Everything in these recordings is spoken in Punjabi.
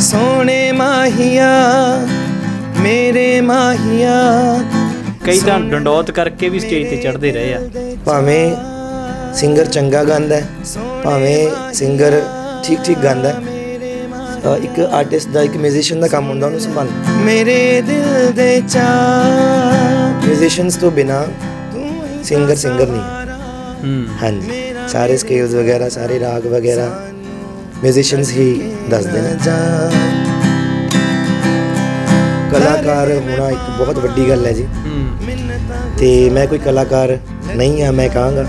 ਸੋਹਣੇ ਮਾਹੀਆ ਮੇਰੇ ਮਾਹੀਆ। ਕਈ ਤਾਂ ਡੰਡੌਤ ਕਰਕੇ ਵੀ ਸਟੇਜ ਤੇ ਚੜ੍ਹਦੇ ਰਹੇ ਆ। ਭਾਵੇਂ ਸਿੰਗਰ ਚੰਗਾ ਗਾਉਂਦਾ ਹੈ, ਭਾਵੇਂ ਸਿੰਗਰ ਠੀਕ ਠੀਕ ਗਾਉਂਦਾ ਹੈ, ਅ, ਇੱਕ ਆਰਟਿਸਟ ਦਾ ਇੱਕ ਮਿਊਜ਼ੀਸ਼ੀਅਨ ਦਾ ਕੰਮ ਹੁੰਦਾ ਉਹਨੂੰ ਸੰਭਾਲਣਾ ਮੇਰੇ ਦਿਲ ਦੇ ਚਾਹ ਮਿਊਜ਼ੀਸ਼ੀਅਨਸ ਤੋਂ ਬਿਨਾ ਸਿੰਗਰ ਸਿੰਗਰ ਨਹੀਂ। ਹੈ। ਹੂੰ ਹਾਂਜੀ। ਸਾਰੇ ਸਕੇਲਸ ਵਗੈਰਾ ਸਾਰੇ ਰਾਗ ਵਗੈਰਾ। ਮਿਊਜ਼ੀਸ਼ੀਅਨਸ ਹੀ ਦੱਸਦੇ ਨੇ ਕਲਾਕਾਰ ਹੋਣਾ ਇੱਕ ਬਹੁਤ ਵੱਡੀ ਗੱਲ ਹੈ ਜੀ। ਤੇ ਮੈਂ ਕੋਈ ਕਲਾਕਾਰ ਨਹੀਂ ਆ ਮੈਂ ਕਹਾਂਗਾ।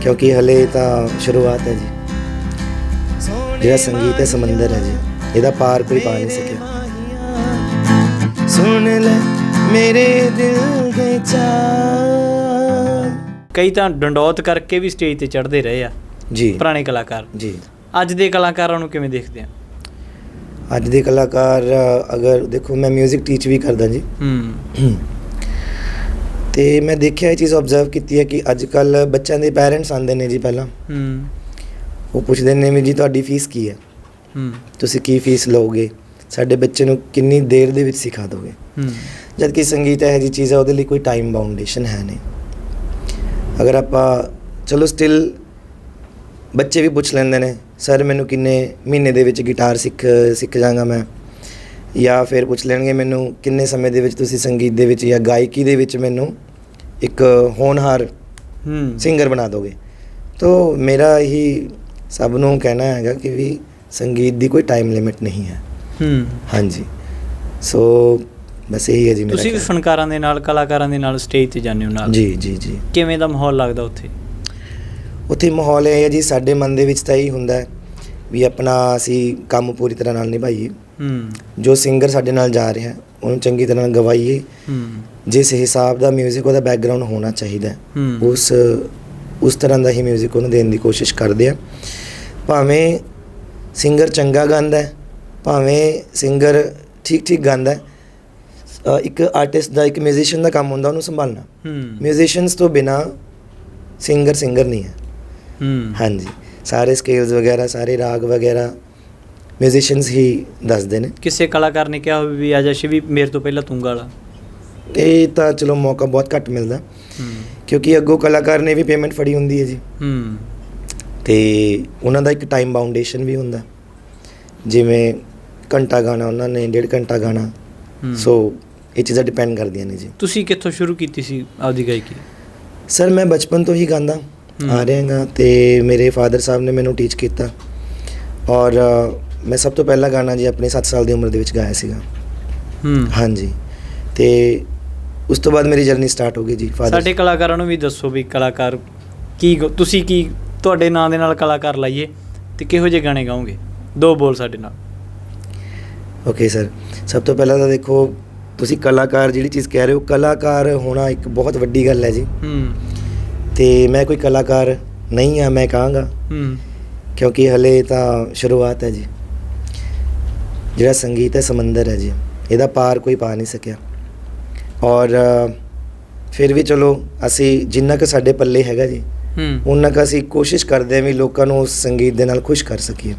ਕਿਉਂਕਿ ਹਲੇ ਤਾਂ ਸ਼ੁਰੂਆਤ ਹੈ ਜੀ। ਜਿਹੜਾ ਸੰਗੀਤ ਹੈ ਸਮੁੰਦਰ ਹੈ ਜੀ। ਇਹਦਾ ਪਾਰ ਕੋਈ ਪਾ ਨਹੀਂ ਸਕਿਆ। ਸੁਣ ਲੈ ਮੇਰੇ ਦਿਲ ਦੇ ਚਾਹ ਕਈ ਤਾਂ ਡੰਡੌਤ ਕਰਕੇ ਵੀ ਸਟੇਜ ਤੇ ਚੜ੍ਹਦੇ ਰਹੇ ਆ। ਜੀ। ਪੁਰਾਣੇ ਕਲਾਕਾਰ। ਜੀ। ਅੱਜ ਦੇ ਕਲਾਕਾਰਾਂ ਨੂੰ ਕਿਵੇਂ ਦੇਖਦੇ ਆ? ਅੱਜ ਦੇ ਕਲਾਕਾਰ ਅਗਰ ਦੇਖੋ ਮੈਂ 뮤직 ਟੀਚ ਵੀ ਕਰਦਾ ਜੀ। ਹੂੰ। ਤੇ ਮੈਂ ਦੇਖਿਆ ਇਹ ਚੀਜ਼ ਆਬਜ਼ਰਵ ਕੀਤੀ ਹੈ ਕਿ ਅੱਜ ਕੱਲ ਬੱਚਿਆਂ ਦੇ ਪੈਰੈਂਟਸ ਆਉਂਦੇ ਨੇ ਜੀ ਪਹਿਲਾਂ। ਹੂੰ। ਉਹ ਪੁੱਛਦੇ ਨੇ ਵੀ ਜੀ ਤੁਹਾਡੀ ਫੀਸ ਕੀ ਹੈ? ਹੂੰ। ਤੁਸੀਂ ਕੀ ਫੀਸ ਲਓਗੇ? ਸਾਡੇ ਬੱਚੇ ਨੂੰ ਕਿੰਨੀ ਦੇਰ ਦੇ ਵਿੱਚ ਸਿਖਾ ਦੋਗੇ? ਹੂੰ। ਜਦ ਕਿ ਸੰਗੀਤ ਇਹ ਜੀ ਚੀਜ਼ ਹੈ ਉਹਦੇ ਲਈ ਕੋਈ ਟਾਈਮ ਬਾਉਂਡੇਸ਼ਨ ਹੈ ਨਹੀਂ। ਅਗਰ ਆਪਾਂ ਚਲੋ ਸਟਿਲ ਬੱਚੇ ਵੀ ਪੁੱਛ ਲੈਂਦੇ ਨੇ ਸਰ ਮੈਨੂੰ ਕਿੰਨੇ ਮਹੀਨੇ ਦੇ ਵਿੱਚ ਗਿਟਾਰ ਸਿੱਖ ਸਿੱਖ ਜਾਗਾ ਮੈਂ? ਜਾਂ ਫਿਰ ਪੁੱਛ ਲੈਣਗੇ ਮੈਨੂੰ ਕਿੰਨੇ ਸਮੇਂ ਦੇ ਵਿੱਚ ਤੁਸੀਂ ਸੰਗੀਤ ਦੇ ਵਿੱਚ ਜਾਂ ਗਾਇਕੀ ਦੇ ਵਿੱਚ ਮੈਨੂੰ ਇੱਕ ਹੋਣਹਾਰ ਹੂੰ। ਸਿੰਗਰ ਬਣਾ ਦੋਗੇ? ਤੋ ਮੇਰਾ ਇਹੀ ਸਭ ਨੂੰ ਕਹਿਣਾ ਹੈਗਾ ਕਿ ਵੀ ਸੰਗੀਤ ਦੀ ਕੋਈ ਟਾਈਮ ਲਿਮਿਟ ਨਹੀਂ ਹੈ। ਹੂੰ। ਹਾਂਜੀ। ਸੋ ਬਸ ਇਹੀ ਹੈ ਜੀ ਮੇਰਾ ਤੁਸੀਂ ਵੀ। ਫਨਕਾਰਾਂ ਦੇ ਨਾਲ ਕਲਾਕਾਰਾਂ ਦੇ ਨਾਲ ਸਟੇਜ ਤੇ ਜਾਂਦੇ ਹੋ ਨਾਲ? ਜੀ ਜੀ ਜੀ। ਕਿਵੇਂ ਦਾ ਮਾਹੌਲ ਲੱਗਦਾ ਉੱਥੇ? ਉੱਥੇ ਮਾਹੌਲ ਇਹ ਹੈ ਜੀ ਸਾਡੇ ਮਨ ਦੇ ਵਿੱਚ ਤਾਂ ਇਹੀ ਹੁੰਦਾ ਹੈ ਵੀ ਆਪਣਾ ਅਸੀਂ ਕੰਮ ਪੂਰੀ ਤਰ੍ਹਾਂ ਨਾਲ ਨਿਭਾਈਏ ਹੂੰ ਜੋ ਸਿੰਗਰ ਸਾਡੇ ਨਾਲ ਜਾ ਰਿਹਾ ਹੈ, ਉਹਨੂੰ ਚੰਗੀ ਤਰ੍ਹਾਂ ਗਵਾਈਏ ਹੂੰ ਜਿਸ ਹਿਸਾਬ ਦਾ 뮤직 ਉਹਦਾ ਬੈਕਗ੍ਰਾਉਂਡ ਹੋਣਾ ਚਾਹੀਦਾ ਹੈ, ਹੂੰ ਉਸ ਉਸ ਤਰ੍ਹਾਂ ਦਾ ਹੀ 뮤직 ਉਹਨੂੰ ਦੇਣ ਦੀ ਕੋਸ਼ਿਸ਼ ਕਰਦੇ ਆ ਭਾਵੇਂ ਸਿੰਗਰ ਚੰਗਾ ਗਾਉਂਦਾ ਹੈ, ਭਾਵੇਂ ਸਿੰਗਰ ਠੀਕ ਠੀਕ ਗਾਉਂਦਾ ਹੈ, ਅ, ਇੱਕ ਆਰਟਿਸਟ ਦਾ ਇੱਕ ਮਿਊਜ਼ੀਸ਼ੀਅਨ ਦਾ ਕੰਮ ਹੁੰਦਾ ਉਹਨੂੰ ਸੰਭਾਲਣਾ ਹੂੰ ਮਿਊਜ਼ੀਸ਼ੀਅਨਸ ਤੋਂ ਬਿਨਾ ਸਿੰਗਰ ਸਿੰਗਰ ਨਹੀਂ ਹੈ ਹੂੰ। ਹਾਂਜੀ। ਸਾਰੇ ਸਕੇਲਸ ਵਗੈਰਾ ਸਾਰੇ ਰਾਗ ਵਗੈਰਾ ਮਿਊਜ਼ੀਸ਼ੀਅਨਸ ਹੀ ਦੱਸਦੇ ਨੇ। ਕਿਸੇ ਕਲਾਕਾਰ ਨੇ ਕਿਹਾ ਹੋਵੇ ਵੀ ਆਜਾ ਸ਼ਿਵੀ ਮੇਰੇ ਤੋਂ ਪਹਿਲਾਂ ਤੂੰ ਗਾਲਾ ਇਹ ਤਾਂ ਚਲੋ ਮੌਕਾ ਬਹੁਤ ਘੱਟ ਮਿਲਦਾ। ਹੂੰ। ਕਿਉਂਕਿ ਅੱਗੋਂ ਕਲਾਕਾਰ ਨੇ ਵੀ ਪੇਮੈਂਟ ਫੜੀ ਹੁੰਦੀ ਹੈ ਜੀ। ਹੂੰ। ਤੇ ਉਹਨਾਂ ਦਾ ਇੱਕ ਟਾਈਮ ਬਾਉਂਡੇਸ਼ਨ ਵੀ ਹੁੰਦਾ। ਜਿਵੇਂ ਘੰਟਾ ਗਾਣਾ ਉਹਨਾਂ ਨੇ ਡੇਢ ਘੰਟਾ ਗਾਣਾ। ਸੋ ਇਹ ਚੀਜ਼ਾਂ ਡਿਪੈਂਡ ਕਰਦੀਆਂ ਨੇ ਜੀ। ਤੁਸੀਂ ਕਿੱਥੋਂ ਸ਼ੁਰੂ ਕੀਤੀ ਸੀ ਆਪਦੀ ਗਾਇਕੀ? ਸਰ ਮੈਂ ਬਚਪਨ ਤੋਂ ਹੀ ਗਾਉਂਦਾ। ਹੂੰ। ਆ ਰਿਹਾ ਗਾ ਤੇ ਮੇਰੇ ਫਾਦਰ ਸਾਹਿਬ ਨੇ ਮੈਨੂੰ ਟੀਚ ਕੀਤਾ। ਔਰ ਮੈਂ ਸਭ ਤੋਂ ਪਹਿਲਾ ਗਾਣਾ ਜੀ ਆਪਣੇ 7 ਸਾਲ ਦੀ ਉਮਰ ਦੇ ਵਿੱਚ ਗਾਇਆ ਸੀਗਾ। ਹੂੰ। ਹਾਂਜੀ। ਤੇ ਉਸ ਤੋਂ ਬਾਅਦ ਮੇਰੀ ਜਰਨੀ ਸਟਾਰਟ ਹੋ ਗਈ ਜੀ ਫਾਦਰ ਸਾਡੇ ਕਲਾਕਾਰਾਂ ਨੂੰ ਵੀ ਦੱਸੋ ਵੀ ਕਲਾਕਾਰ ਕੀ ਤੁਸੀਂ ਕੀ ਤੁਹਾਡੇ ਨਾਂ ਦੇ ਨਾਲ ਕਲਾਕਾਰ ਲਾਈਏ ਤੇ ਕਿਹੋ ਜਿਹੇ ਗਾਣੇ ਗਾਓਗੇ? ਦੋ ਬੋਲ ਸਾਡੇ ਨਾਲ। ਓਕੇ ਸਰ ਸਭ ਤੋਂ ਪਹਿਲਾਂ ਤਾਂ ਦੇਖੋ ਤੁਸੀਂ ਕਲਾਕਾਰ ਜਿਹੜੀ ਚੀਜ਼ ਕਹਿ ਰਹੇ ਹੋ ਕਲਾਕਾਰ ਹੋਣਾ ਇੱਕ ਬਹੁਤ ਵੱਡੀ ਗੱਲ ਹੈ ਜੀ। ਹੂੰ। ਤੇ ਮੈਂ ਕੋਈ ਕਲਾਕਾਰ ਨਹੀਂ ਆ ਮੈਂ ਕਹਾਂਗਾ। ਹੂੰ। ਕਿਉਂਕਿ ਹਲੇ ਤਾਂ ਸ਼ੁਰੂਆਤ ਹੈ ਜੀ। ਜਿਹੜਾ ਸੰਗੀਤ ਹੈ ਸਮੁੰਦਰ ਹੈ ਜੀ। ਇਹਦਾ ਪਾਰ ਕੋਈ ਪਾ ਨਹੀਂ ਸਕਿਆ। ਔਰ ਫਿਰ ਵੀ ਚਲੋ ਅਸੀਂ ਜਿੰਨਾ ਕੁ ਸਾਡੇ ਪੱਲੇ ਹੈਗਾ ਜੀ ਹੂੰ। ਉਹਨਾਂ ਕੁ ਅਸੀਂ ਕੋਸ਼ਿਸ਼ ਕਰਦੇ ਹਾਂ ਵੀ ਲੋਕਾਂ ਨੂੰ ਉਸ ਸੰਗੀਤ ਦੇ ਨਾਲ ਖੁਸ਼ ਕਰ ਸਕੀਏ।